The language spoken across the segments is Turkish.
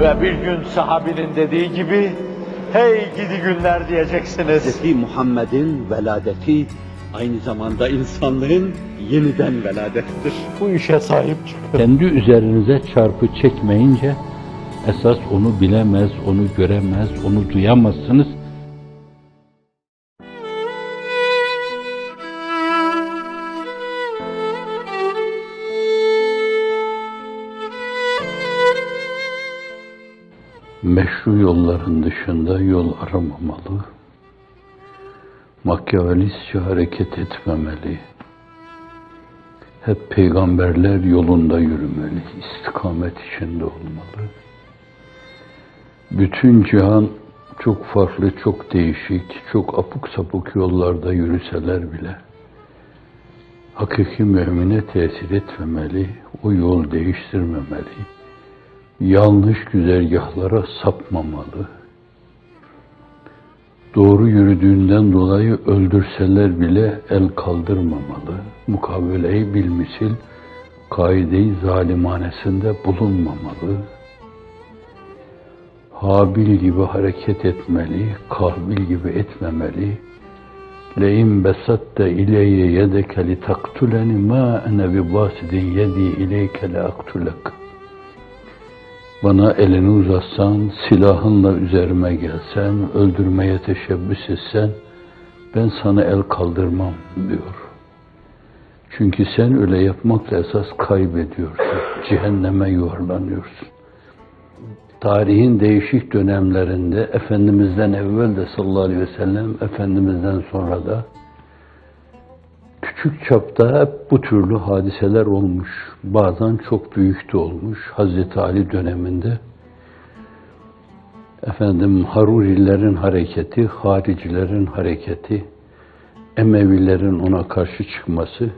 Ve bir gün sahabinin dediği gibi, hey gidi günler diyeceksiniz. Hz. Muhammed'in veladeti aynı zamanda insanlığın yeniden veladettir. Bu işe sahip çıkın. Kendi üzerinize çarpı çekmeyince esas onu bilemez, onu göremez, onu duyamazsınız. Meşru yolların dışında yol aramamalı. Makyavelistçe hareket etmemeli. Hep peygamberler yolunda yürümeli, istikamet içinde olmalı. Bütün cihan çok farklı, çok değişik, çok apuk sapuk yollarda yürüseler bile hakiki mümine tesir etmemeli, o yol değiştirmemeli, yanlış güzergahlara sapmamalı. Doğru yürüdüğünden dolayı öldürseler bile el kaldırmamalı. Mukabeleyi bilmisil, kaide-i zalimanesinde bulunmamalı. Habil gibi hareket etmeli, Kabil gibi etmemeli. Le'in besatte ileyye yedeke li taktuleni ma ene bi basidin yedi ileyke le aktulek. Bana elini uzatsan, silahınla üzerime gelsen, öldürmeye teşebbüs etsen, ben sana el kaldırmam diyor. Çünkü sen öyle yapmakla esas kaybediyorsun. Cehenneme yuvarlanıyorsun. Tarihin değişik dönemlerinde Efendimiz'den evvel de sallallahu aleyhi ve sellem, Efendimiz'den sonra da küçük çapta bu türlü hadiseler olmuş. Bazen çok büyük de olmuş. Hazreti Ali döneminde efendim Harurilerin hareketi, haricilerin hareketi, Emevilerin ona karşı çıkması,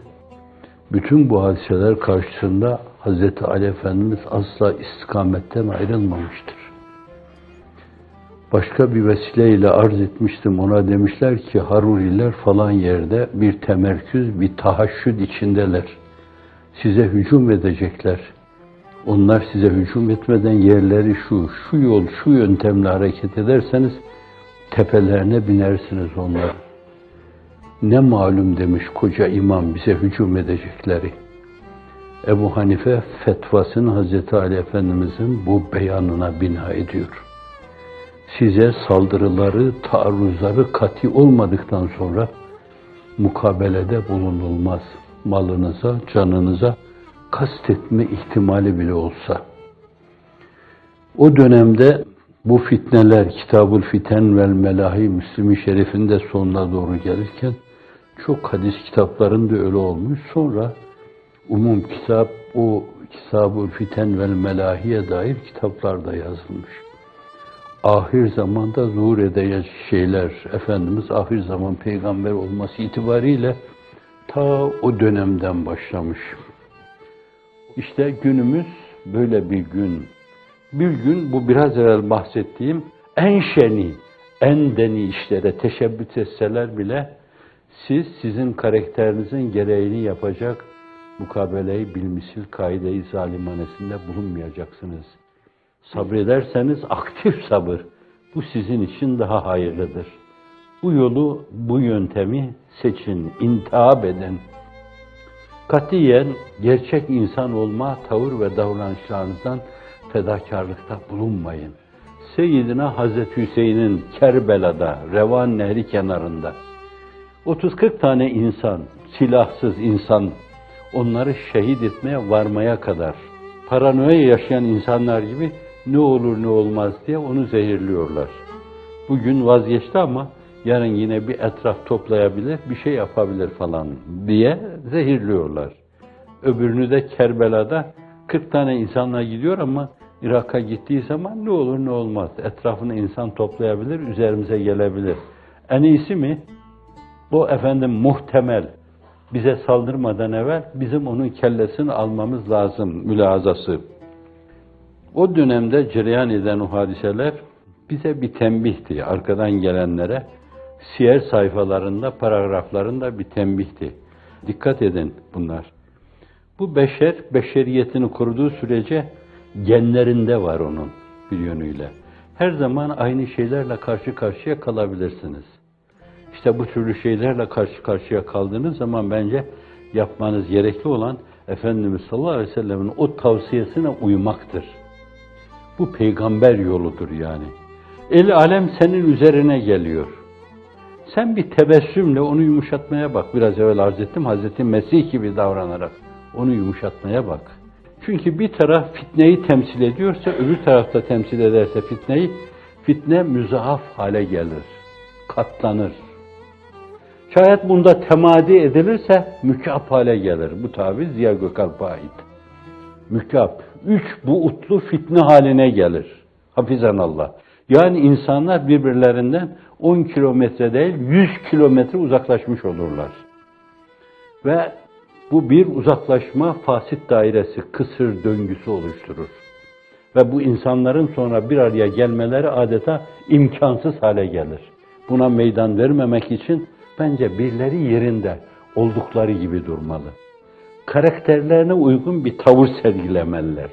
bütün bu hadiseler karşısında Hazreti Ali Efendimiz asla istikametten ayrılmamıştır. Başka bir vesileyle arz etmiştim. Ona demişler ki Haruriler falan yerde bir temerküz, bir tahaşşüd içindeler. Size hücum edecekler. Onlar size hücum etmeden yerleri şu, şu yol, şu yöntemle hareket ederseniz tepelerine binersiniz onlar. Ne malum demiş koca imam bize hücum edecekleri. Ebu Hanife fetvasını Hazreti Ali Efendimizin bu beyanına bina ediyor size saldırıları, taarruzları kati olmadıktan sonra mukabelede bulunulmaz. Malınıza, canınıza kastetme ihtimali bile olsa. O dönemde bu fitneler, Kitabul Fiten vel Melahi Müslim-i Şerif'in de sonuna doğru gelirken çok hadis kitaplarında öyle olmuş. Sonra umum kitap, o Kitabul Fiten vel Melahi'ye dair kitaplar da yazılmış ahir zamanda zuhur edecek şeyler, Efendimiz ahir zaman peygamber olması itibariyle ta o dönemden başlamış. İşte günümüz böyle bir gün. Bir gün bu biraz evvel bahsettiğim en şeni, en deni işlere teşebbüs etseler bile siz sizin karakterinizin gereğini yapacak mukabeleyi bilmisil kaide-i zalimanesinde bulunmayacaksınız. Sabrederseniz aktif sabır. Bu sizin için daha hayırlıdır. Bu yolu, bu yöntemi seçin, intihab edin. Katiyen gerçek insan olma tavır ve davranışlarınızdan fedakarlıkta bulunmayın. Seyyidina Hazreti Hüseyin'in Kerbela'da, Revan Nehri kenarında 30-40 tane insan, silahsız insan, onları şehit etmeye varmaya kadar paranoya yaşayan insanlar gibi ne olur ne olmaz diye onu zehirliyorlar. Bugün vazgeçti ama yarın yine bir etraf toplayabilir, bir şey yapabilir falan diye zehirliyorlar. Öbürünü de Kerbela'da 40 tane insanla gidiyor ama Irak'a gittiği zaman ne olur ne olmaz. Etrafına insan toplayabilir, üzerimize gelebilir. En iyisi mi? O efendim muhtemel bize saldırmadan evvel bizim onun kellesini almamız lazım mülazası. O dönemde cereyan eden o hadiseler bize bir tembihti arkadan gelenlere. Siyer sayfalarında, paragraflarında bir tembihti. Dikkat edin bunlar. Bu beşer, beşeriyetini koruduğu sürece genlerinde var onun. bir yönüyle. Her zaman aynı şeylerle karşı karşıya kalabilirsiniz. İşte bu türlü şeylerle karşı karşıya kaldığınız zaman bence yapmanız gerekli olan Efendimiz sallallahu aleyhi ve sellemin o tavsiyesine uymaktır. Bu peygamber yoludur yani. El alem senin üzerine geliyor. Sen bir tebessümle onu yumuşatmaya bak. Biraz evvel arz ettim Hazreti Mesih gibi davranarak onu yumuşatmaya bak. Çünkü bir taraf fitneyi temsil ediyorsa öbür tarafta temsil ederse fitneyi fitne müzaaf hale gelir. Katlanır. Şayet bunda temadi edilirse mükap hale gelir. Bu tabir Ziya Gökalp'a ait. Mükap. Üç buutlu fitne haline gelir. Hafizan Allah. Yani insanlar birbirlerinden 10 kilometre değil 100 kilometre uzaklaşmış olurlar. Ve bu bir uzaklaşma fasit dairesi, kısır döngüsü oluşturur. Ve bu insanların sonra bir araya gelmeleri adeta imkansız hale gelir. Buna meydan vermemek için bence birileri yerinde oldukları gibi durmalı. Karakterlerine uygun bir tavır sergilemeliler.